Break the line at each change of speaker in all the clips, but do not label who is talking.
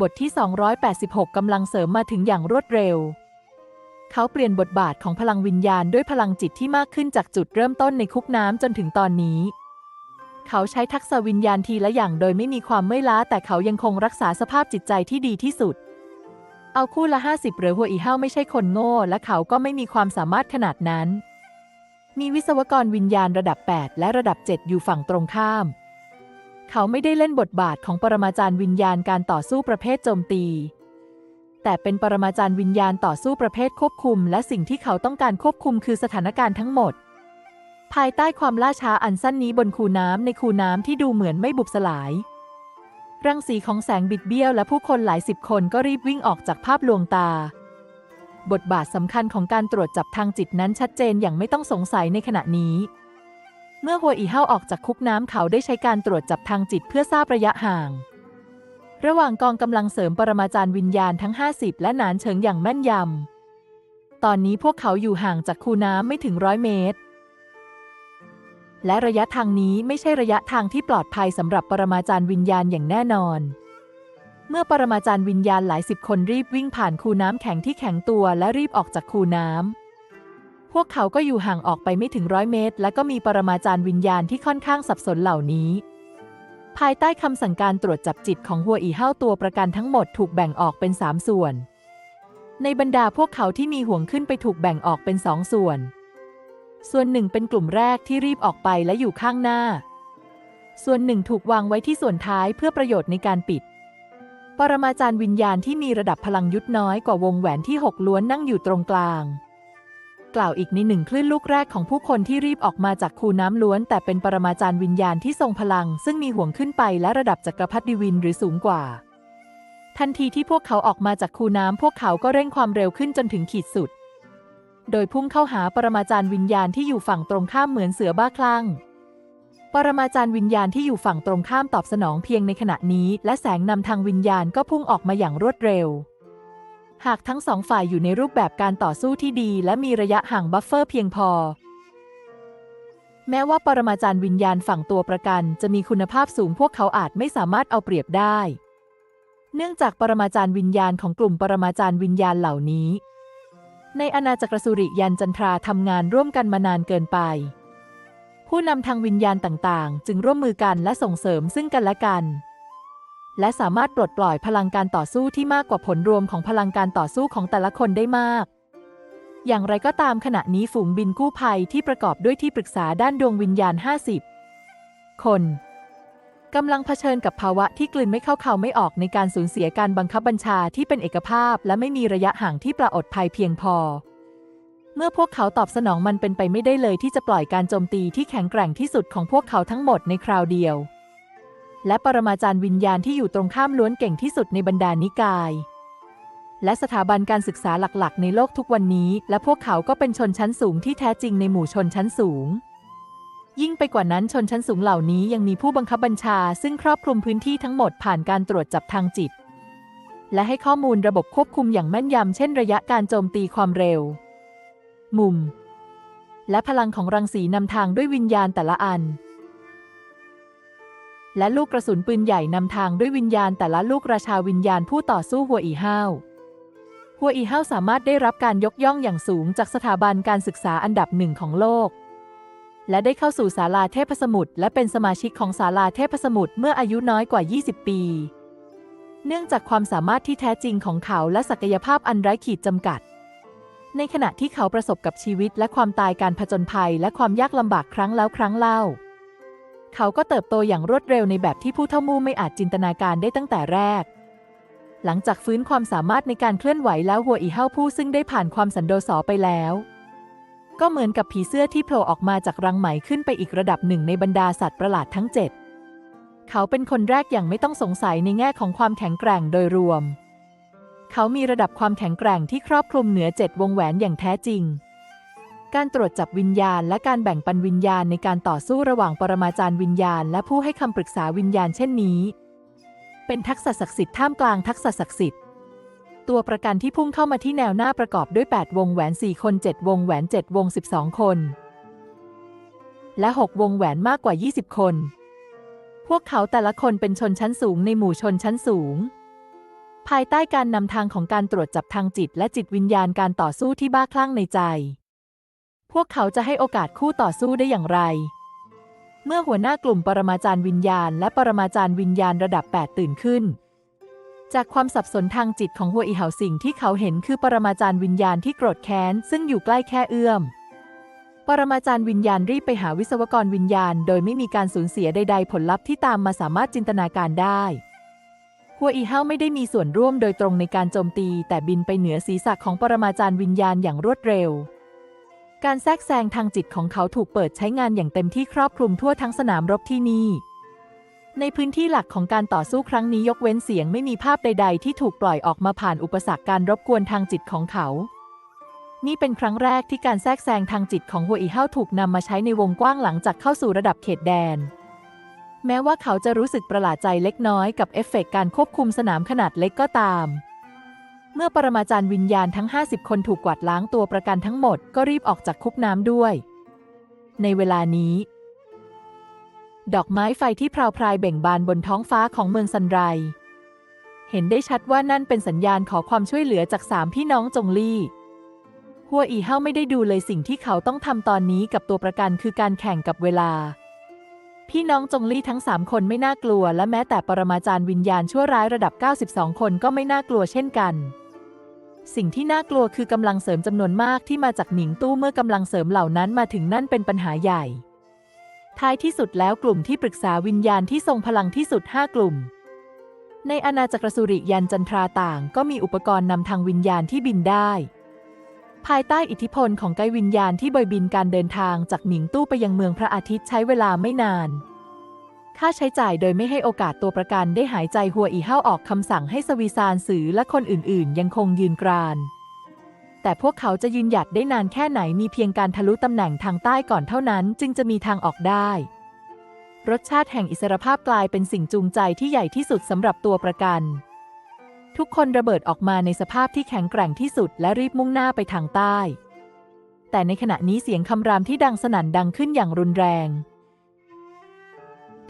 บทที่ 286 กำลังเสริมมาถึงอย่างรวดเร็ว เขาเปลี่ยนบทบาทของพลังวิญญาณด้วยพลังจิตที่มากขึ้นจากจุดเริ่มต้นในคุกน้ำจนถึงตอนนี้ เขาใช้ทักษะวิญญาณทีละอย่างโดยไม่มีความเมื่อยล้า แต่เขายังคงรักษาสภาพจิตใจที่ดีที่สุด เอาคู่ละ 50 หรือหัวอีเห้าไม่ใช่คนโง่ และเขาก็ไม่มีความสามารถขนาดนั้น มีวิศวกรวิญญาณระดับ 8 และระดับ 7 อยู่ฝั่งตรงข้าม เขาไม่ได้เล่นบทบาทของปรมาจารย์วิญญาณการต่อสู้ประเภทโจมตี แต่เป็นปรมาจารย์วิญญาณต่อสู้ประเภทควบคุม และสิ่งที่เขาต้องการควบคุมคือสถานการณ์ทั้งหมด ภายใต้ความล่าช้าอันสั้นนี้บนคูน้ำในคูน้ำที่ดูเหมือนไม่บุบสลาย รังสีของแสงบิดเบี้ยวและผู้คนหลายสิบคนก็รีบวิ่งออกจากภาพลวงตาบทบาทสำคัญของการตรวจจับทางจิตนั้นชัดเจนอย่างไม่ต้องสงสัยในขณะนี้ เมื่อหัวอีเฮาออกจากคุกน้ำเขาได้ใช้การตรวจจับทางจิตเพื่อทราบระยะห่าง ระหว่างกองกำลังเสริมปรมาจารย์วิญญาณทั้ง 50 และหนานเฉิงอย่างแม่นยำ ตอนนี้พวกเขาอยู่ห่างจากคูน้ำไม่ถึงร้อยเมตร และระยะทางนี้ไม่ใช่ระยะทางที่ปลอดภัยสำหรับปรมาจารย์วิญญาณอย่างแน่นอน เมื่อปรมาจารย์วิญญาณหลายสิบคนรีบวิ่งผ่านคูน้ำแข็งที่แข็งตัวและรีบออกจากคูน้ำ พวกเขาก็อยู่ห่างออกไปไม่ถึงร้อยเมตร และก็มีปรมาจารย์วิญญาณที่ค่อนข้างสับสนเหล่านี้ ภายใต้คำสั่งการตรวจจับจิตของหัวอีเห้าตัวประกันทั้งหมดถูกแบ่งออกเป็นสามส่วน ในบรรดาพวกเขาที่มีห่วงขึ้นไปถูกแบ่งออกเป็นสองส่วน ส่วนหนึ่งเป็นกลุ่มแรกที่รีบออกไปและอยู่ข้างหน้า ส่วนหนึ่งถูกวางไว้ที่ส่วนท้ายเพื่อประโยชน์ในการปิดปรมาจารย์วิญญาณที่มีระดับพลังยุทธน้อยกว่าวงแหวนที่หกล้วนนั่งอยู่ตรงกลาง กล่าวอีกในหนึ่งคลื่นลูกแรกของผู้คนที่รีบออกมาจากคูน้ำล้วน แต่เป็นปรมาจารย์วิญญาณที่ทรงพลัง ซึ่งมีห่วงขึ้นไปและระดับจักรพรรดิวินหรือสูงกว่า ทันทีที่พวกเขาออกมาจากคูน้ำพวกเขาก็เร่งความเร็วขึ้นจนถึงขีดสุด โดยพุ่งเข้าหาปรมาจารย์วิญญาณที่อยู่ฝั่งตรงข้ามเหมือนเสือบ้าคลั่งปรมาจารย์วิญญาณที่อยู่ฝั่งตรงข้ามตอบสนองเพียงในขณะนี้ และแสงนำทางวิญญาณก็พุ่งออกมาอย่างรวดเร็ว หากทั้งสองฝ่ายอยู่ในรูปแบบการต่อสู้ที่ดี และมีระยะห่างบัฟเฟอร์เพียงพอ แม้ว่าปรมาจารย์วิญญาณฝั่งตัวประกัน จะมีคุณภาพสูงพวกเขาอาจไม่สามารถเอาเปรียบได้ เนื่องจากปรมาจารย์วิญญาณของกลุ่มปรมาจารย์วิญญาณเหล่านี้ ในอาณาจักรสุริยันจันทราทำงานร่วมกันมานานเกินไป ผู้นำทางวิญญาณต่างๆ จึงร่วมมือกันและส่งเสริมซึ่งกันและกัน และสามารถปลดปล่อยพลังการต่อสู้ที่มากกว่าผลรวมของพลังการต่อสู้ของแต่ละคนได้มาก อย่างไรก็ตามขณะนี้ฝูงบินกู้ภัยที่ประกอบด้วยที่ปรึกษาด้านดวงวิญญาณ 50 คนกำลังเผชิญกับภาวะที่กลืนไม่เข้าเขาไม่ออกในการสูญเสียการบังคับบัญชาที่เป็นเอกภาพ และไม่มีระยะห่างที่ปลอดภัยเพียงพอ เมื่อพวกเขาตอบสนองมันเป็นไปไม่ได้เลยที่จะปล่อยการโจมตีที่แข็งแกร่งที่สุดของพวกเขาทั้งหมดในคราวเดียว และปรมาจารย์วิญญาณที่อยู่ตรงข้ามล้วนเก่งที่สุดในบรรดานิกาย และสถาบันการศึกษาหลักๆ ในโลกทุกวันนี้ และพวกเขาก็เป็นชนชั้นสูงที่แท้จริงในหมู่ชนชั้นสูง ยิ่งไปกว่านั้นชนชั้นสูงเหล่านี้ยังมีผู้บังคับบัญชา ซึ่งครอบคลุมพื้นที่ทั้งหมดผ่านการตรวจจับทางจิต และให้ข้อมูลระบบควบคุมอย่างแม่นยำเช่นระยะการโจมตีความเร็ว มุม และพลังของรังสีนำทางด้วยวิญญาณแต่ละอัน และลูกกระสุนปืนใหญ่นำทางด้วยวิญญาณแต่ละลูกราชาวิญญาณผู้ต่อสู้หัวอีห้าวหัวอีห้าวสามารถได้รับการยกย่องอย่างสูงจากสถาบันการศึกษาอันดับหนึ่งของโลก และได้เข้าสู่ศาลาเทพสมุทรและเป็นสมาชิกของศาลาเทพสมุทรเมื่ออายุน้อยกว่า 20 ปี เนื่องจากความสามารถที่แท้จริงของเขาและศักยภาพอันไร้ขีดจำกัด ในขณะที่เขาประสบกับชีวิตและความตายการผจญภัยและความยากลำบากครั้งแล้วครั้งเล่า เขาก็เติบโตอย่างรวดเร็วในแบบที่ผู้เท่ามู่ไม่อาจจินตนาการได้ตั้งแต่แรก หลังจากฟื้นความสามารถในการเคลื่อนไหวแล้วหัวอีเห้าผู้ซึ่งได้ผ่านความสันโดษไปแล้ว ก็เหมือนกับผีเสื้อที่โผล่ออกมาจากรังไหมขึ้นไปอีกระดับหนึ่งในบรรดาสัตว์ประหลาดทั้งเจ็ดเขาเป็นคนแรกอย่างไม่ต้องสงสัยในแง่ของความแข็งแกร่งโดยรวม เขามีระดับความแข็งแกร่งที่ครอบคลุมเหนือเจ็ดวงแหวนอย่างแท้จริง การตรวจจับวิญญาณ และการแบ่งปันวิญญาณในการต่อสู้ระหว่างปรมาจารย์วิญญาณ และผู้ให้คำปรึกษาวิญญาณเช่นนี้ เป็นทักษะศักดิ์สิทธิ์ท่ามกลางทักษะศักดิ์สิทธิ์ตัวประกันที่พุ่งเข้ามาที่แนวหน้าประกอบด้วย 8 วงแหวน 4 คน 7 วงแหวน 7 วง 12 คน และ 6 วงแหวนมากกว่า 20 คน พวกเขาแต่ละคนเป็นชนชั้นสูงในหมู่ชนชั้นสูง ภายใต้การนำทางของการตรวจจับทางจิตและจิตวิญญาณการต่อสู้ที่บ้าคลั่งในใจ พวกเขาจะให้โอกาสคู่ต่อสู้ได้อย่างไร เมื่อหัวหน้ากลุ่มปรมาจารย์วิญญาณ และปรมาจารย์วิญญาณระดับ 8 ตื่นขึ้น จากความสับสนทางจิตของหัวอีเหาสิ่งที่เขาเห็นคือปรมาจารย์วิญญาณที่โกรธแค้น ซึ่งอยู่ใกล้แค่เอื้อม ปรมาจารย์วิญญาณรีบไปหาวิศวกรวิญญาณ โดยไม่มีการสูญเสียใด ๆ ผลลัพธ์ที่ตามมาสามารถจินตนาการได้หัวอีเฮาไม่ได้มีส่วนร่วมโดยตรงในการโจมตี แต่บินไปเหนือศีรษะของปรมาจารย์วิญญาณอย่างรวดเร็ว การแทรกแซงทางจิตของเขาถูกเปิดใช้งานอย่างเต็มที่ครอบคลุมทั่วทั้งสนามรบที่นี่ ในพื้นที่หลักของการต่อสู้ครั้งนี้ยกเว้นเสียงไม่มีภาพใด ๆ ที่ถูกปล่อยออกมาผ่านอุปสรรคการรบกวนทางจิตของเขา นี่เป็นครั้งแรกที่การแทรกแซงทางจิตของหัวอีเฮาถูกนำมาใช้ในวงกว้างหลังจากเข้าสู่ระดับเขตแดน แม้ว่าเขาจะรู้สึกประหลาดใจเล็กน้อยกับเอฟเฟกต์การควบคุมสนามขนาดเล็กก็ตาม เมื่อปรมาจารย์วิญญาณทั้ง 50 คนถูกกวาดล้างตัวประกันทั้งหมดก็รีบออกจากคุกน้ำด้วย ในเวลานี้ ดอกไม้ไฟที่พราวพรายเบ่งบานบนท้องฟ้าของเมืองซันไร เห็นได้ชัดว่านั่นเป็นสัญญาณขอความช่วยเหลือจากสามพี่น้องจงลี่ หัวอีเฮาไม่ได้ดูเลยสิ่งที่เขาต้องทำตอนนี้กับตัวประกันคือการแข่งกับเวลาพี่น้องจงลี่ทั้งสามคนไม่น่ากลัว และแม้แต่ปรมาจารย์วิญญาณชั่วร้ายระดับ 92 คนก็ไม่น่ากลัวเช่นกัน สิ่งที่น่ากลัวคือกำลังเสริมจำนวนมากที่มาจากหนิงตู้เมื่อกำลังเสริมเหล่านั้นมาถึงนั่นเป็นปัญหาใหญ่ ท้ายที่สุดแล้วกลุ่มที่ปรึกษาวิญญาณที่ทรงพลังที่สุด 5 กลุ่ม ในอาณาจักรสุริยันจันทราต่าง ก็มีอุปกรณ์นำทางวิญญาณที่บินได้ ภายใต้อิทธิพลของไกด์วิญญาณที่บอยบินการเดินทางจากหนิงตู้ไปยังเมืองพระอาทิตย์ใช้เวลาไม่นาน ค่าใช้จ่ายโดยไม่ให้โอกาสตัวประกันได้หายใจหัวอีเห้าออกคำสั่งให้สวีซานสือและคนอื่นๆ ยังคงยืนกราน แต่พวกเขาจะยืนหยัดได้นานแค่ไหนมีเพียงการทะลุตำแหน่งทางใต้ก่อนเท่านั้น จึงจะมีทางออกได้ รสชาติแห่งอิสรภาพกลายเป็นสิ่งจูงใจที่ใหญ่ที่สุดสำหรับตัวประกัน ทุกคนระเบิดออกมาในสภาพที่แข็งแกร่งที่สุดและรีบมุ่งหน้าไปทางใต้ แต่ในขณะนี้เสียงคำรามที่ดังสนั่นดังขึ้นอย่างรุนแรง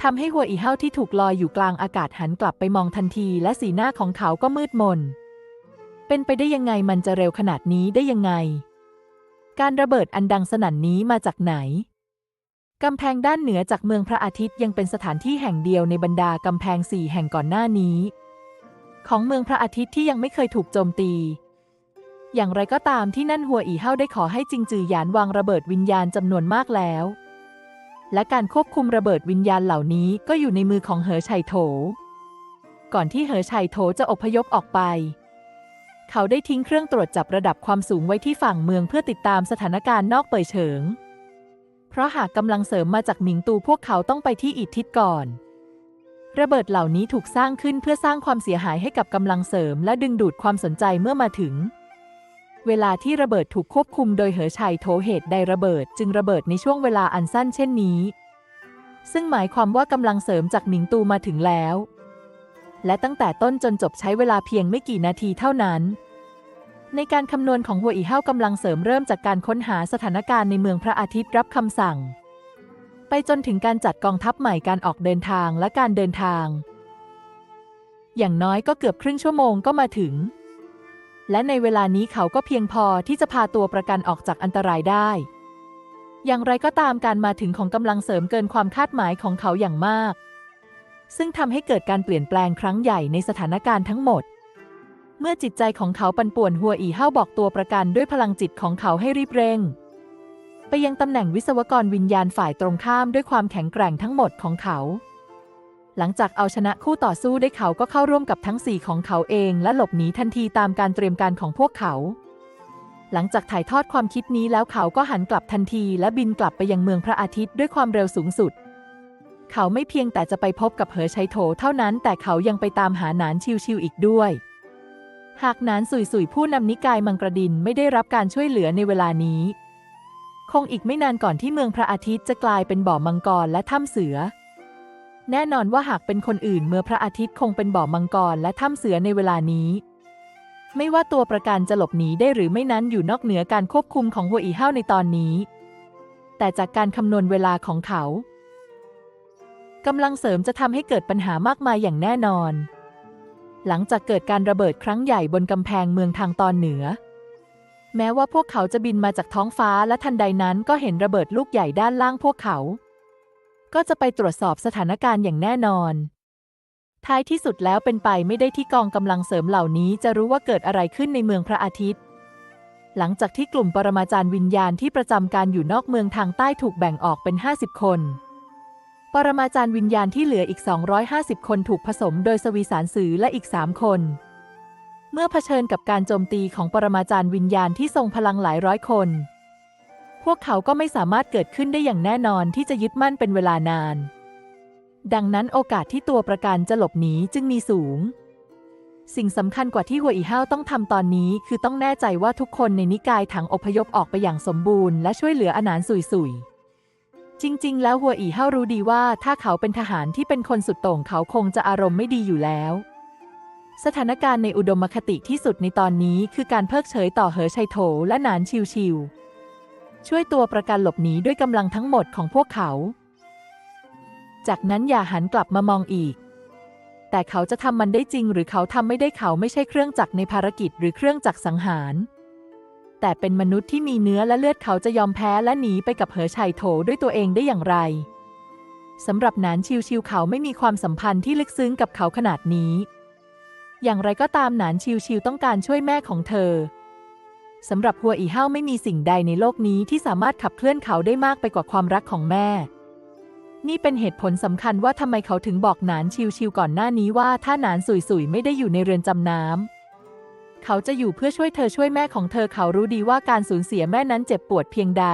ทำให้หัวอีเห้าที่ถูกลอยอยู่กลางอากาศหันกลับไปมองทันที และสีหน้าของเขาก็มืดมน เป็นไปได้ยังไงมันจะเร็วขนาดนี้ได้ยังไง การระเบิดอันดังสนั่นนี้มาจากไหนกำแพงด้านเหนือจากเมืองพระอาทิตย์ยังเป็นสถานที่แห่งเดียวในบรรดากำแพงสี่แห่งก่อนหน้านี้ ของเมืองพระอาทิตย์ที่ยังไม่เคยถูกโจมตี อย่างไรก็ตามที่นั่นหัวอีเห้าได้ขอให้จิงจือหยานวางระเบิดวิญญาณจำนวนมากแล้ว และการควบคุมระเบิดวิญญาณเหล่านี้ก็อยู่ในมือของเหอไชัยโถ ก่อนที่เหอไชัยโถจะอพยพออกไป เขาได้ทิ้งเครื่องตรวจจับระดับความสูงไว้ที่ฝั่งเมืองเพื่อติดตามสถานการณ์นอกเปยเฉิง เพราะหากกำลังเสริมมาจากหมิงตูพวกเขาต้องไปที่อีกทิศก่อน ระเบิดเหล่านี้ถูกสร้างขึ้นเพื่อสร้างความเสียหายให้กับกำลังเสริม และดึงดูดความสนใจเมื่อมาถึง เวลาที่ระเบิดถูกควบคุมโดยเหอชัยโถเหตุใดระเบิด จึงระเบิดในช่วงเวลาอันสั้นเช่นนี้ ซึ่งหมายความว่ากำลังเสริมจากหมิงตูมาถึงแล้ว และตั้งแต่ต้นจนจบใช้เวลาเพียงไม่กี่นาทีเท่านั้น ในการคำนวณของหัวอีเห้ากำลังเสริมเริ่มจากการค้นหาสถานการณ์ในเมืองพระอาทิตย์รับคำสั่ง ไปจนถึงการจัดกองทัพใหม่การออกเดินทางและการเดินทาง อย่างน้อยก็เกือบครึ่งชั่วโมงก็มาถึง และในเวลานี้เขาก็เพียงพอที่จะพาตัวประกันออกจากอันตรายได้ อย่างไรก็ตามการมาถึงของกำลังเสริมเกินความคาดหมายของเขาอย่างมาก ซึ่งทำให้เกิดการเปลี่ยนแปลงครั้งใหญ่ในสถานการณ์ทั้งหมด เมื่อจิตใจของเขาปั่นป่วนหัวอีเห้าบอกตัวประกันด้วยพลังจิตของเขาให้รีบเร่ง ไปยังตำแหน่งวิศวกรวิญญาณฝ่ายตรงข้ามด้วยความแข็งแกร่งทั้งหมดของเขา หลังจากเอาชนะคู่ต่อสู้ได้เขาก็เข้าร่วมกับทั้งสี่ของเขาเอง และหลบหนีทันทีตามการเตรียมการของพวกเขา หลังจากถ่ายทอดความคิดนี้แล้วเขาก็หันกลับทันทีและบินกลับไปยังเมืองพระอาทิตย์ด้วยความเร็วสูงสุด เขาไม่เพียงแต่จะไปพบกับเหอชัยโถเท่านั้น แต่เขายังไปตามหาหนานชิวๆอีกด้วย หากหนานสุยสุยผู้นำนิกายมังกรดินไม่ได้รับการช่วยเหลือในเวลานี้ คงอีกไม่นานก่อนที่เมืองพระอาทิตย์จะกลายเป็นบ่อมังกรและถ้ำเสือ แน่นอนว่าหากเป็นคนอื่นเมื่อพระอาทิตย์คงเป็นบ่อมังกรและถ้ำเสือในเวลานี้ ไม่ว่าตัวประกันจะหลบหนีได้หรือไม่นั้นอยู่นอกเหนือการควบคุมของหัวอีเห้าในตอนนี้ แต่จากการคำนวณเวลาของเขากำลังเสริมจะทำให้เกิดปัญหามากมายอย่างแน่นอน หลังจากเกิดการระเบิดครั้งใหญ่บนกำแพงเมืองทางตอนเหนือ แม้ว่าพวกเขาจะบินมาจากท้องฟ้าและทันใดนั้นก็เห็นระเบิดลูกใหญ่ด้านล่างพวกเขา ก็จะไปตรวจสอบสถานการณ์อย่างแน่นอน ท้ายที่สุดแล้วเป็นไปไม่ได้ที่กองกำลังเสริมเหล่านี้จะรู้ว่าเกิดอะไรขึ้นในเมืองพระอาทิตย์ หลังจากที่กลุ่มปรมาจารย์วิญญาณที่ประจำการอยู่นอกเมืองทางใต้ถูกแบ่งออกเป็น 50 คน ปรมาจารย์วิญญาณที่เหลืออีก 250 คนถูกผสมโดยสวีสารสื่อและอีก 3 คน เมื่อเผชิญกับการโจมตีของปรมาจารย์วิญญาณที่ทรงพลังหลายร้อยคน พวกเขาก็ไม่สามารถเกิดขึ้นได้อย่างแน่นอนที่จะยึดมั่นเป็นเวลานาน ดังนั้นโอกาสที่ตัวประกันจะหลบหนีจึงมีสูง สิ่งสำคัญกว่าที่หัวอีห้าวต้องทำตอนนี้ คือต้องแน่ใจว่าทุกคนในนิกายถังอพยพออกไปอย่างสมบูรณ์และช่วยเหลืออานานสุยๆจริง ๆ แล้วหัวอีห้าวรู้ดีว่าถ้าเขาเป็นทหารที่เป็นคนสุดโต่งเขาคงจะอารมณ์ไม่ดีอยู่แล้ว สถานการณ์ในอุดมคติที่สุดในตอนนี้คือการเพิกเฉยต่อเหอชัยโถและหนานชิวๆ ช่วยตัวประกันหลบหนีด้วยกำลังทั้งหมดของพวกเขา จากนั้นอย่าหันกลับมามองอีก แต่เขาจะทำมันได้จริง หรือเขาทำไม่ได้เขาไม่ใช่เครื่องจักรในภารกิจหรือเครื่องจักรสังหาร แต่เป็นมนุษย์ที่มีเนื้อและเลือดเขาจะยอมแพ้และหนีไปกับเหอชัยโถด้วยตัวเองได้อย่างไรสำหรับหนานชิวๆเขาไม่มีความสัมพันธ์ที่ลึกซึ้งกับเขาขนาดนี้ อย่างไรก็ตามหนานชิวๆต้องการช่วยแม่ของเธอ สำหรับหัวอีเฮาไม่มีสิ่งใดในโลกนี้ที่สามารถขับเคลื่อนเขาได้มากไปกว่าความรักของแม่ นี่เป็นเหตุผลสำคัญว่าทำไมเขาถึงบอกหนานชิวๆก่อนหน้านี้ว่าถ้าหนานสุยๆไม่ได้อยู่ในเรือนจำน้ำเขาจะอยู่เพื่อช่วยเธอช่วยแม่ของเธอเขารู้ดีว่าการสูญเสียแม่นั้นเจ็บปวดเพียงใด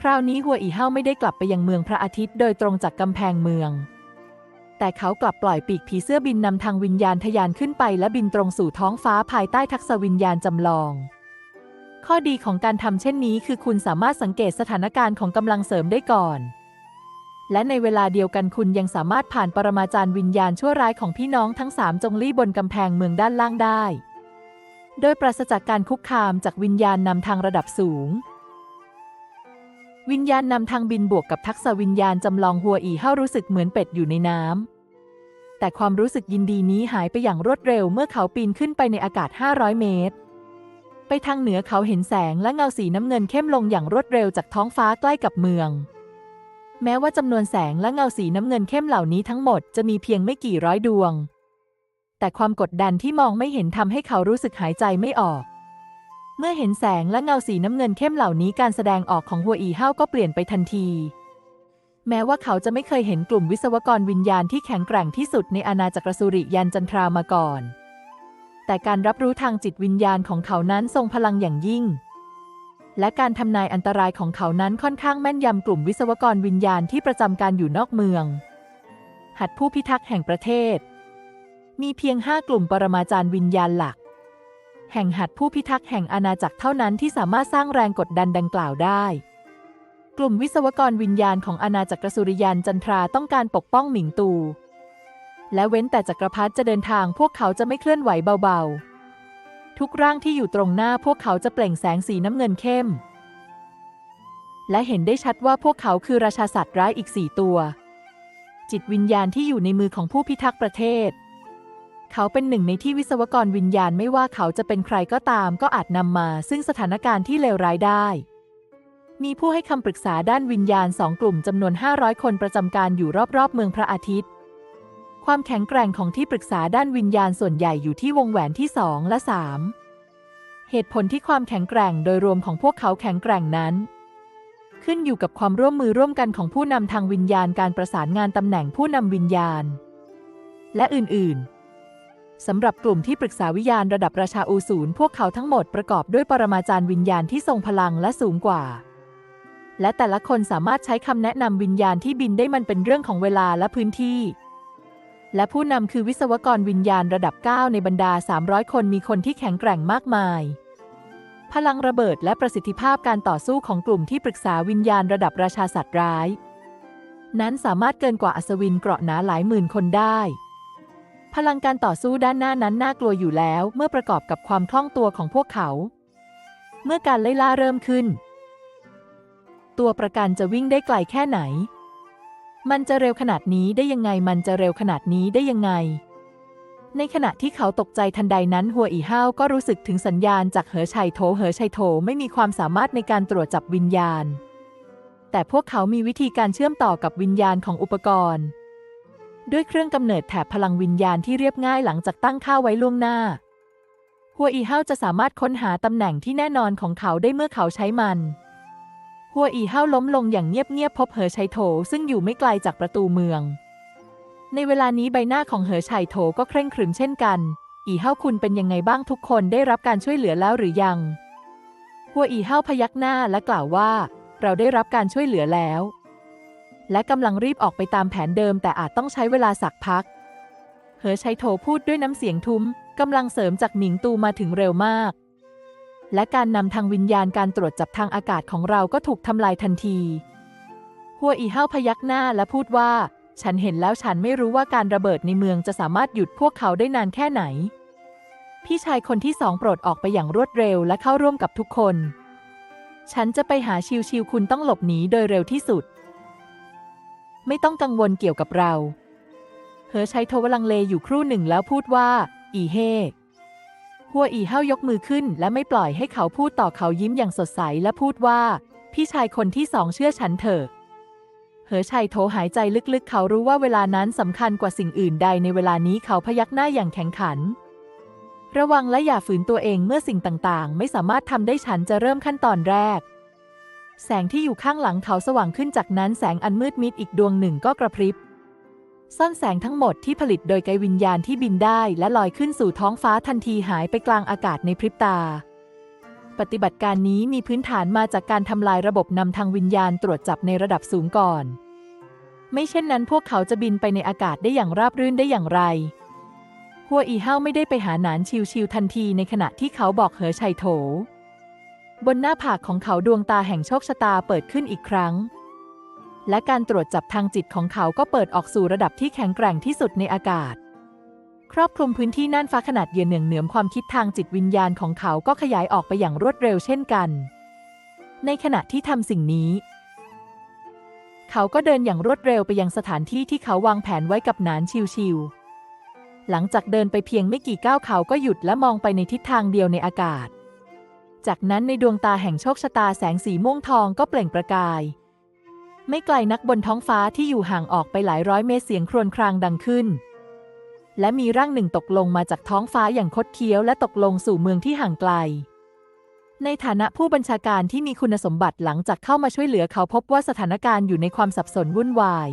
คราวนี้หัวอีเฮาไม่ได้กลับไปยังเมืองพระอาทิตย์โดยตรงจากกำแพงเมืองแต่เขากลับปล่อยปีกผีเสื้อบินนำทางวิญญาณทะยานขึ้นไปและบินตรงสู่ท้องฟ้าภายใต้ทักษวิญญาณจำลอง ข้อดีของการทำเช่นนี้คือคุณสามารถสังเกตสถานการณ์ของกำลังเสริมได้ก่อน และในเวลาเดียวกันคุณยังสามารถผ่านปรมาจารย์วิญญาณชั่วร้ายของพี่น้องทั้งสามจงลี่บนกำแพงเมืองด้านล่างได้ โดยปราศจากการคุกคามจากวิญญาณนำทางระดับสูง วิญญาณนำทางบินบวกกับทักษะวิญญาณจำลองหัวอีเฮารู้สึกเหมือนเป็ดอยู่ในน้ำแต่ความรู้สึกยินดีนี้หายไปอย่างรวดเร็วเมื่อเขาปีนขึ้นไปในอากาศ 500 เมตร ไปทางเหนือเขาเห็นแสงและเงาสีน้ำเงินเข้มลงอย่างรวดเร็วจากท้องฟ้าใกล้กับเมือง แม้ว่าจำนวนแสงและเงาสีน้ำเงินเข้มเหล่านี้ทั้งหมดจะมีเพียงไม่กี่ร้อยดวง แต่ความกดดันที่มองไม่เห็นทำให้เขารู้สึกหายใจไม่ออก เมื่อเห็นแสงและเงาสีน้ำเงินเข้มเหล่านี้การแสดงออกของหัวอีเฮาก็เปลี่ยนไปทันที แม้ว่าเขาจะไม่เคยเห็นกลุ่มวิศวกรวิญญาณที่แข็งแกร่งที่สุดในอาณาจักรสุริยันจันทรามาก่อน แต่การรับรู้ทางจิตวิญญาณของเขานั้นทรงพลังอย่างยิ่ง และการทำนายอันตรายของเขานั้นค่อนข้างแม่นยำกลุ่มวิศวกรวิญญาณที่ประจำการอยู่นอกเมือง หัดผู้พิทักษ์แห่งประเทศ มีเพียงห้ากลุ่มปรมาจารย์วิญญาณหลัก แห่งหัดผู้พิทักษ์แห่งอาณาจักรเท่านั้นที่สามารถสร้างแรงกดดันดังกล่าวได้กลุ่มวิศวกรวิญญาณของอาณาจักรสุริยันจันทราต้องการปกป้องหมิงตู และเว้นแต่จักรพรรดิจะเดินทางพวกเขาจะไม่เคลื่อนไหวเบาๆ ทุกร่างที่อยู่ตรงหน้าพวกเขาจะเปล่งแสงสีน้ำเงินเข้ม และเห็นได้ชัดว่าพวกเขาคือราชาสัตว์ร้ายอีกสี่ตัว จิตวิญญาณที่อยู่ในมือของผู้พิทักษ์ประเทศ เขาเป็นหนึ่งในที่วิศวกรวิญญาณไม่ว่าเขาจะเป็นใครก็ตาม ก็อาจนำมาซึ่งสถานการณ์ที่เลวร้ายได้มีผู้ให้คำปรึกษาด้านวิญญาณสองกลุ่มจำนวน 500 คนประจำการอยู่รอบๆ เมืองพระอาทิตย์ ความแข็งแกร่งของที่ปรึกษาด้านวิญญาณส่วนใหญ่อยู่ที่วงแหวนที่ 2 และ 3 เหตุผลที่ความแข็งแกร่งโดยรวมของพวกเขาแข็งแกร่งนั้น ขึ้นอยู่กับความร่วมมือร่วมกันของผู้นำทางวิญญาณการประสานงานตำแหน่งผู้นำวิญญาณ และอื่นๆสำหรับกลุ่มที่ปรึกษาวิญญาณระดับราชาอูศูนพวกเขาทั้งหมดประกอบด้วยปรมาจารย์วิญญาณที่ทรงพลังและสูงกว่าและแต่ละคนสามารถใช้คำแนะนำวิญญาณที่บินได้มันเป็นเรื่องของเวลาและพื้นที่ และผู้นำคือวิศวกรวิญญาณระดับ 9 ในบรรดา 300 คนมีคนที่แข็งแกร่งมากมาย พลังระเบิดและประสิทธิภาพการต่อสู้ของกลุ่มที่ปรึกษาวิญญาณระดับราชาสัตว์ร้าย นั้นสามารถเกินกว่าอัศวินเกราะหนาหลายหมื่นคนได้ พลังการต่อสู้ด้านหน้านั้นน่ากลัวอยู่แล้วเมื่อประกอบกับความคล่องตัวของพวกเขา เมื่อการไล่ล่าเริ่มขึ้น ตัวประกันจะวิ่งได้ไกลแค่ไหน มันจะเร็วขนาดนี้ได้ยังไง มันจะเร็วขนาดนี้ได้ยังไง ในขณะที่เขาตกใจทันใดนั้น หัวอีห้าวก็รู้สึกถึงสัญญาณจากเหอชัยโถ เหอชัยโถไม่มีความสามารถในการตรวจจับวิญญาณ แต่พวกเขามีวิธีการเชื่อมต่อกับวิญญาณของอุปกรณ์ ด้วยเครื่องกำเนิดแถบพลังวิญญาณที่เรียบง่ายหลังจากตั้งค่าไว้ล่วงหน้า หัวอีห้าวจะสามารถค้นหาตำแหน่งที่แน่นอนของเขาได้เมื่อเขาใช้มัน หัวอีห้าวล้มลงอย่างเงียบๆพบเหอชัยโถซึ่งอยู่ไม่ไกลจากประตูเมือง ในเวลานี้ใบหน้าของเหอชัยโถก็เคร่งครึมเช่นกัน อีเฮ้าคุณเป็นยังไงบ้างทุกคนได้รับการช่วยเหลือแล้วหรือยังหัวอีเฮ้าพยักหน้าและกล่าวว่า เราได้รับการช่วยเหลือแล้ว และกำลังรีบออกไปตามแผนเดิม แต่อาจต้องใช้เวลาสักพัก เหอชัยโถพูดด้วยน้ำเสียงทุ้มกำลังเสริมจากหมิงตูมาถึงเร็วมาก และการนำทางวิญญาณการตรวจจับทางอากาศของเราก็ถูกทำลายทันทีหัวอีเฮ้าพยักหน้าและพูดว่า ฉันเห็นแล้วฉันไม่รู้ว่าการระเบิดในเมืองจะสามารถหยุดพวกเขาได้นานแค่ไหน พี่ชายคนที่สองโปรดออกไปอย่างรวดเร็วและเข้าร่วมกับทุกคน ฉันจะไปหาชิวชิวคุณต้องหลบหนีโดยเร็วที่สุด ไม่ต้องกังวลเกี่ยวกับเราเหอใชัยโทวลังเลอยู่ครู่หนึ่งแล้วพูดว่า อีเฮ หัวอีเฮ้ายกมือขึ้น และไม่ปล่อยให้เขาพูดต่อเขายิ้มอย่างสดใสและพูดว่า พี่ชายคนที่สองเชื่อฉันเถอะเหอชัยโถหายใจลึกๆ เขารู้ว่าเวลานั้นสำคัญกว่าสิ่งอื่นใดในเวลานี้เขาพยักหน้าอย่างแข็งขัน ระวังและอย่าฝืนตัวเองเมื่อสิ่งต่างๆ ไม่สามารถทำได้ฉันจะเริ่มขั้นตอนแรก แสงที่อยู่ข้างหลังเขาสว่างขึ้นจากนั้นแสงอันมืดมิดอีกดวงหนึ่งก็กระพริบ ซ่อนแสงทั้งหมดที่ผลิตโดยไกวิญญาณที่บินได้และลอยขึ้นสู่ท้องฟ้าทันทีหายไปกลางอากาศในพริบตา ปฏิบัติการนี้มีพื้นฐานมาจากการทำลายระบบนำทางวิญญาณตรวจจับในระดับสูงก่อน ไม่เช่นนั้นพวกเขาจะบินไปในอากาศได้อย่างราบรื่นได้อย่างไร หัวอีเฮาไม่ได้ไปหาหนานชิวๆทันทีในขณะที่เขาบอกเหอชัยโถ บนหน้าผากของเขาดวงตาแห่งโชคชะตาเปิดขึ้นอีกครั้ง และการตรวจจับทางจิตของเขาก็เปิดออกสู่ระดับที่แข็งแกร่งที่สุดในอากาศ ครอบคลุมพื้นที่น่านฟ้าขนาดเยือนเหนืองเหนือมความคิดทางจิตวิญญาณของเขาก็ขยายออกไปอย่างรวดเร็วเช่นกัน ในขณะที่ทำสิ่งนี้ เขาก็เดินอย่างรวดเร็วไปยังสถานที่ที่เขาวางแผนไว้กับหนานชิวๆหลังจากเดินไปเพียงไม่กี่ก้าวเขาก็หยุดและมองไปในทิศทางเดียวในอากาศ จากนั้นในดวงตาแห่งโชคชะตาแสงสีม่วงทองก็เปล่งประกาย ไม่ไกลนักบนท้องฟ้าที่อยู่ห่างออกไปหลายร้อยเมตรเสียงครวญครางดังขึ้น และมีร่างหนึ่งตกลงมาจากท้องฟ้าอย่างคดเคี้ยวและตกลงสู่เมืองที่ห่างไกล ในฐานะผู้บัญชาการที่มีคุณสมบัติหลังจากเข้ามาช่วยเหลือเขาพบว่าสถานการณ์อยู่ในความสับสนวุ่นวาย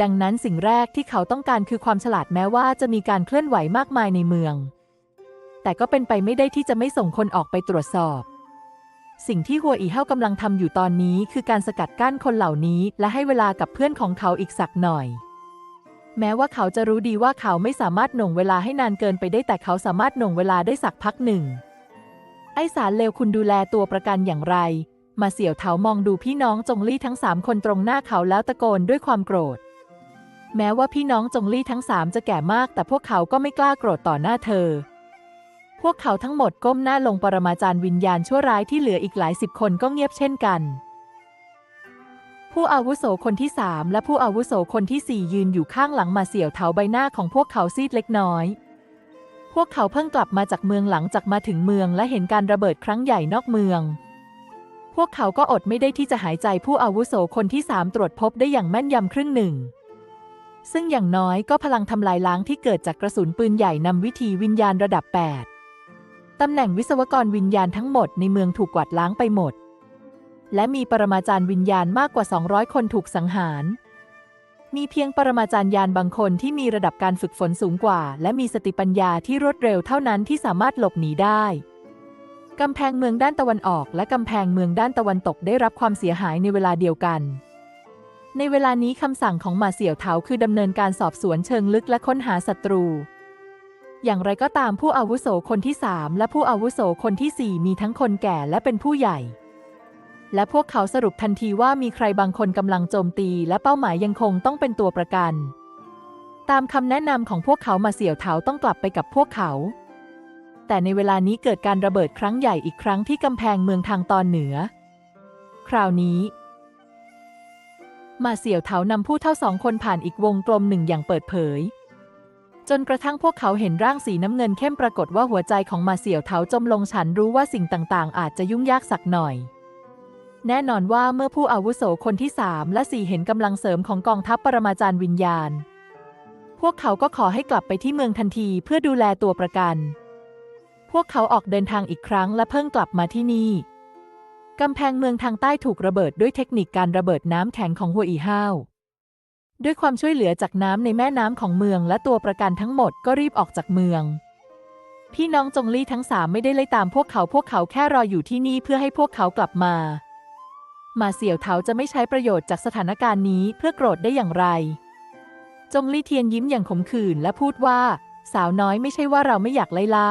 ดังนั้นสิ่งแรกที่เขาต้องการคือความฉลาดแม้ว่าจะมีการเคลื่อนไหวมากมายในเมือง แต่ก็เป็นไปไม่ได้ที่จะไม่ส่งคนออกไปตรวจสอบ สิ่งที่หัวอีเฮากำลังทำอยู่ตอนนี้คือการสกัดกั้นคนเหล่านี้ และให้เวลากับเพื่อนของเขาอีกสักหน่อย แม้ว่าเขาจะรู้ดีว่าเขาไม่สามารถหน่วงเวลาให้นานเกินไปได้แต่เขาสามารถหน่วงเวลาได้สักพักหนึ่ง ไอสารเลวคุณดูแลตัวประกันอย่างไร มาเสี่ยวเถามองดูพี่น้องจงลี่ทั้งสามคนตรงหน้าเขาแล้วตะโกนด้วยความโกรธ แม้ว่าพี่น้องจงลี่ทั้งสามจะแก่มาก แต่พวกเขาก็ไม่กล้าโกรธต่อหน้าเธอ พวกเขาทั้งหมดก้มหน้าลงปรมาจารย์วิญญาณชั่วร้ายที่เหลืออีกหลายสิบคนก็เงียบเช่นกัน ผู้อาวุโสคนที่สามและผู้อาวุโสคนที่สี่ยืนอยู่ข้างหลังมาเสี่ยวเถาใบหน้าของพวกเขาซีดเล็กน้อย พวกเขาเพิ่งกลับมาจากเมืองหลังจากมาถึงเมืองและเห็นการระเบิดครั้งใหญ่นอกเมือง พวกเขาก็อดไม่ได้ที่จะหายใจผู้อาวุโสคนที่สามตรวจพบได้อย่างแม่นยำครึ่งหนึ่งซึ่งอย่างน้อยก็พลังทำลายล้างที่เกิดจากกระสุนปืนใหญ่นำวิธีวิญญาณระดับ 8 ตำแหน่งวิศวกรวิญญาณทั้งหมดในเมืองถูกกวาดล้างไปหมด และมีปรมาจารย์วิญญาณมากกว่า 200 คนถูกสังหาร มีเพียงปรมาจารย์ยานบางคนที่มีระดับการฝึกฝนสูงกว่า และมีสติปัญญาที่รวดเร็วเท่านั้นที่สามารถหลบหนีได้ กำแพงเมืองด้านตะวันออกและกำแพงเมืองด้านตะวันตกได้รับความเสียหายในเวลาเดียวกันในเวลานี้คำสั่งของมาเสี่ยวเถาคือดำเนินการสอบสวนเชิงลึกและค้นหาศัตรู อย่างไรก็ตามผู้อาวุโสคนที่สามและผู้อาวุโสคนที่สี่มีทั้งคนแก่และเป็นผู้ใหญ่ และพวกเขาสรุปทันทีว่ามีใครบางคนกำลังโจมตีและเป้าหมายยังคงต้องเป็นตัวประกัน ตามคำแนะนำของพวกเขามาเสี่ยวเถาต้องกลับไปกับพวกเขา แต่ในเวลานี้เกิดการระเบิดครั้งใหญ่อีกครั้งที่กำแพงเมืองทางตอนเหนือ คราวนี้มาเสี่ยวเถานำผู้เท่าสองคนผ่านอีกวงกลมหนึ่งอย่างเปิดเผย จนกระทั่งพวกเขาเห็นร่างสีน้ำเงินเข้มปรากฏว่าหัวใจของมาเสี่ยวเถาจมลงฉันรู้ว่าสิ่งต่างๆ อาจจะยุ่งยากสักหน่อย แน่นอนว่าเมื่อผู้อาวุโสคนที่สามและสี่เห็นกำลังเสริมของกองทัพปรมาจารย์วิญญาณ พวกเขาก็ขอให้กลับไปที่เมืองทันทีเพื่อดูแลตัวประกัน พวกเขาออกเดินทางอีกครั้งและเพิ่งกลับมาที่นี่กำแพงเมืองทางใต้ถูกระเบิดด้วยเทคนิคการระเบิดน้ำแข็งของหัวอีห้าว ด้วยความช่วยเหลือจากน้ำในแม่น้ำของเมืองและตัวประกันทั้งหมดก็รีบออกจากเมือง พี่น้องจงลี่ทั้งสามไม่ได้ไล่ตามพวกเขาพวกเขาแค่รออยู่ที่นี่เพื่อให้พวกเขากลับมา มาเสี่ยวเถาจะไม่ใช้ประโยชน์จากสถานการณ์นี้เพื่อโกรธได้อย่างไร จงลี่เทียนยิ้มอย่างขมขื่นและพูดว่า สาวน้อยไม่ใช่ว่าเราไม่อยากไล่ล่า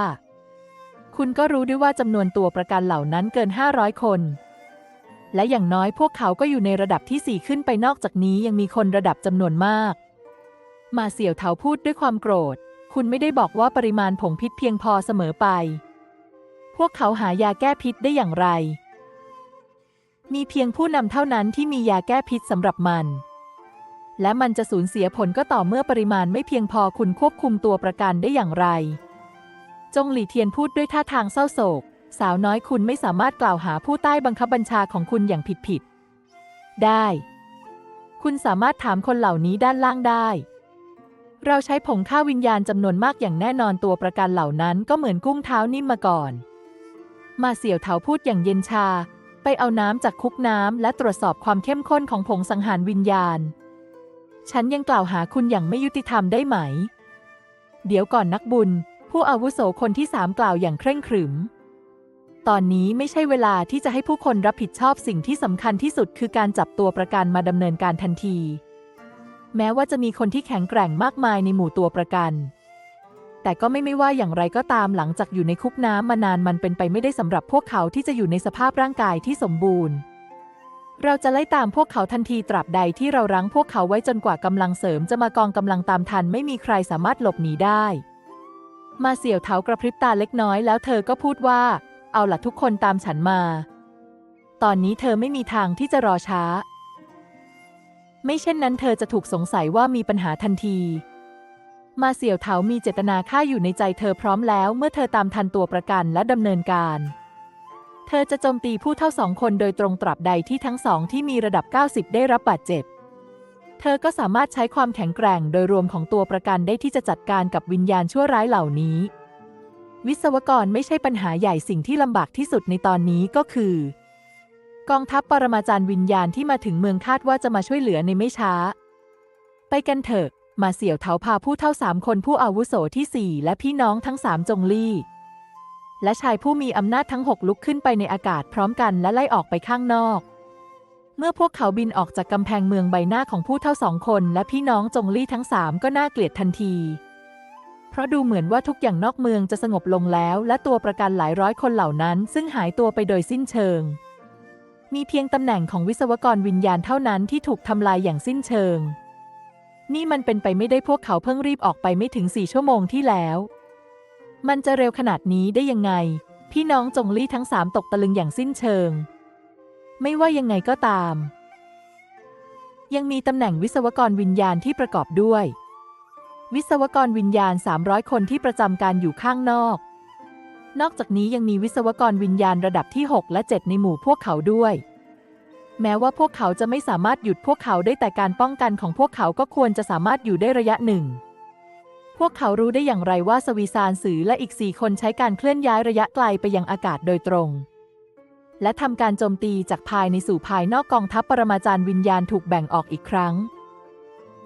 คุณก็รู้ด้วยว่าจำนวนตัวประกันเหล่านั้นเกิน 500 คน และอย่างน้อยพวกเขาก็อยู่ในระดับที่ 4 ขึ้นไปนอกจากนี้ยังมีคนระดับจำนวนมาก มาเสี่ยวเถาพูดด้วยความโกรธ คุณไม่ได้บอกว่าปริมาณผงพิษเพียงพอเสมอไป พวกเขาหายาแก้พิษได้อย่างไร มีเพียงผู้นำเท่านั้นที่มียาแก้พิษสำหรับมัน และมันจะสูญเสียผลก็ต่อเมื่อปริมาณไม่เพียงพอคุณควบคุมตัวประกันได้อย่างไร จงหลี่เทียนพูดด้วยท่าทางเศร้าโศก สาวน้อยคุณไม่สามารถกล่าวหาผู้ใต้บังคับบัญชาของคุณอย่างผิดๆได้ คุณสามารถถามคนเหล่านี้ด้านล่างได้ เราใช้ผงฆ่าวิญญาณจำนวนมากอย่างแน่นอนตัวประกันเหล่านั้นก็เหมือนกุ้งเท้านิ่มมาก่อน มาเสี่ยวเถาพูดอย่างเย็นชา ไปเอาน้ำจากคุกน้ำและตรวจสอบความเข้มข้นของผงสังหารวิญญาณ ฉันยังกล่าวหาคุณอย่างไม่ยุติธรรมได้ไหม เดี๋ยวก่อนนักบุญ ผู้อาวุโสคนที่สามกล่าวอย่างเคร่งขรึม ตอนนี้ไม่ใช่เวลาที่จะให้ผู้คนรับผิดชอบสิ่งที่สำคัญที่สุดคือการจับตัวประกันมาดำเนินการทันที แม้ว่าจะมีคนที่แข็งแกร่งมากมายในหมู่ตัวประกัน แต่ก็ไม่ไม่ว่าอย่างไรก็ตามหลังจากอยู่ในคุกน้ำมานานมันเป็นไปไม่ได้สำหรับพวกเขาที่จะอยู่ในสภาพร่างกายที่สมบูรณ์ เราจะไล่ตามพวกเขาทันทีตราบใดที่เรารั้งพวกเขาไว้จนกว่ากำลังเสริมจะมากองกำลังตามทันไม่มีใครสามารถหลบหนีได้ มาเสี่ยวเท้ากระพริบตาเล็กน้อยแล้วเธอก็พูดว่า เอาล่ะทุกคนตามฉันมา ตอนนี้เธอไม่มีทางที่จะรอช้า ไม่เช่นนั้นเธอจะถูกสงสัยว่ามีปัญหาทันที มาเสี่ยวเถามีเจตนาฆ่าอยู่ในใจเธอพร้อมแล้ว เมื่อเธอตามทันตัวประกันและดำเนินการ เธอจะโจมตีผู้เท่าสองคนโดยตรงตราบใดที่ทั้งสองที่มีระดับ 90 ได้รับบาดเจ็บเธอก็สามารถใช้ความแข็งแกร่งโดยรวมของตัวประกันได้ที่จะจัดการกับวิญญาณชั่วร้ายเหล่านี้ วิศวกรไม่ใช่ปัญหาใหญ่สิ่งที่ลำบากที่สุดในตอนนี้ก็คือ กองทัพปรมาจารย์วิญญาณที่มาถึงเมืองคาดว่าจะมาช่วยเหลือในไม่ช้า ไปกันเถอะ มาเสี่ยวเถาพาผู้เท่าสามคนผู้อาวุโสที่สี่และพี่น้องทั้งสามจงลี่ และชายผู้มีอำนาจทั้งหกลุกขึ้นไปในอากาศพร้อมกันและไล่ออกไปข้างนอก เมื่อพวกเขาบินออกจากกำแพงเมืองใบหน้าของผู้เท่าสองคน และพี่น้องจงลี่ทั้งสามก็น่าเกลียดทันที เพราะดูเหมือนว่าทุกอย่างนอกเมืองจะสงบลงแล้ว และตัวประกันหลายร้อยคนเหล่านั้น ซึ่งหายตัวไปโดยสิ้นเชิง มีเพียงตำแหน่งของวิศวกรวิญญาณเท่านั้นที่ถูกทำลายอย่างสิ้นเชิง นี่มันเป็นไปไม่ได้พวกเขาเพิ่งรีบออกไปไม่ถึงสี่ชั่วโมงที่แล้ว มันจะเร็วขนาดนี้ได้ยังไง พี่น้องจงลี่ทั้งสามตกตะลึงอย่างสิ้นเชิง ไม่ว่ายังไงก็ตาม ยังมีตำแหน่งวิศวกรวิญญาณที่ประกอบด้วย วิศวกรวิญญาณ 300 คนที่ประจำการอยู่ข้างนอก นอกจากนี้ยังมีวิศวกรวิญญาณระดับที่ 6 และ 7 ในหมู่พวกเขาด้วย แม้ว่าพวกเขาจะไม่สามารถหยุดพวกเขาได้แต่การป้องกันของพวกเขาก็ควรจะสามารถอยู่ได้ระยะหนึ่ง พวกเขารู้ได้อย่างไรว่าสวีซานสือและอีกสี่คนใช้การเคลื่อนย้ายระยะไกลไปยังอากาศโดยตรง และทำการโจมตีจากภายในสู่ภายนอกกองทัพปรมาจารย์วิญญาณถูกแบ่งออกอีกครั้ง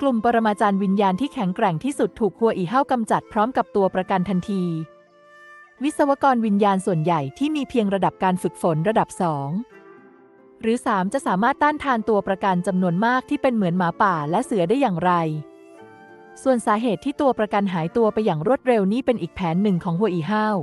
กลุ่มปรมาจารย์วิญญาณที่แข็งแกร่งที่สุดถูกคัวอีเฮ้ากำจัดพร้อมกับตัวประกันทันที วิศวกรวิญญาณส่วนใหญ่ที่มีเพียงระดับการฝึกฝนระดับสองหรือ 3 จะสามารถต้านทานตัวประกันจำนวนมากที่เป็นเหมือนหมาป่าและเสือได้อย่างไร ส่วนสาเหตุที่ตัวประกันหายตัวไปอย่างรวดเร็วนี้เป็นอีกแผนหนึ่งของหัวอีห้าว